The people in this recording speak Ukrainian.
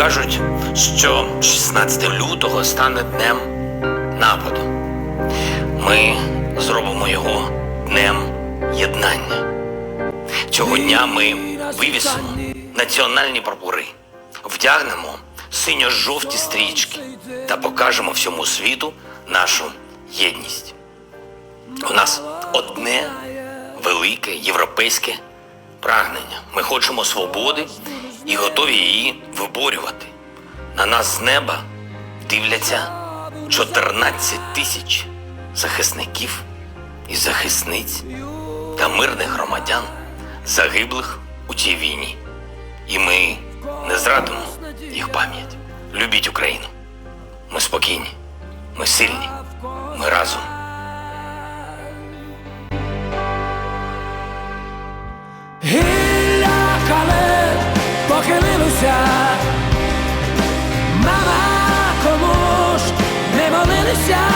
кажуть, що 16 лютого стане днем нападу. Ми зробимо його днем єднання. Цього дня ми вивісимо національні прапори, вдягнемо синьо-жовті стрічки та покажемо всьому світу нашу єдність. У нас одне велике європейське прагнення. Ми хочемо свободи і готові її виборювати. На нас з неба дивляться 14 тисяч захисників і захисниць та мирних громадян, загиблих у цій війні. І ми не зрадимо їх пам'ять. Любіть Україну. Ми спокійні, ми сильні, ми разом. the shine.